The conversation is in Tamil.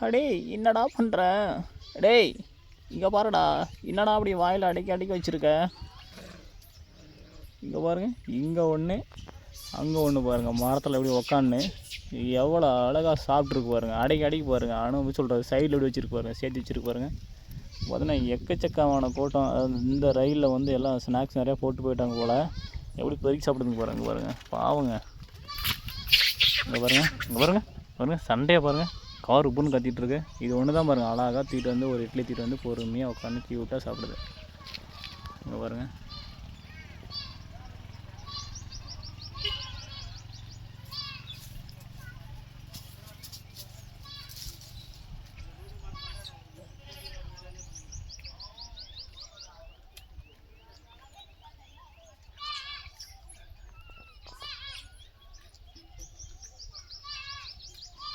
அடே என்னடா பண்ணுற டேய் இங்கே பாருடா என்னடா அப்படி வாயில் அடைக்க அடைக்க வச்சுருக்க? இங்கே பாருங்க இங்கே ஒன்று அங்கே ஒன்று பாருங்கள் மரத்தில் எப்படி உக்காந்து எவ்வளோ அழகாக சாப்பிட்ருக்கு பாருங்கள் அடக்கி அடக்கி பாருங்கள் அனுபவி சொல்கிறது சைடில் எப்படி வச்சுருக்கு பாருங்கள் சேர்த்து வச்சுருக்கு பாருங்கள் பார்த்தீங்கன்னா எக்கச்சக்கமான கூட்டம் இந்த ரயிலில் வந்து எல்லாம் ஸ்நாக்ஸ் நிறையா போட்டு போயிட்டாங்க போல் எப்படி பெருக்கி சாப்பிடுங்க பாருங்க பாருங்கள் பாவங்க இங்கே பாருங்கள் இங்கே பாருங்கள் பாருங்கள் சண்டையை பாருங்கள் கார் உப்புன்னு கத்திட்டு இருக்கு இது ஒன்று தான் பாருங்கள் அழகாக தூக்கிட்டு வந்து ஒரு இட்லி தூக்கிட்டு வந்து பொறுமையாக உட்காந்து க்யூட்டாக சாப்பிடுது. இங்கே பாருங்கள்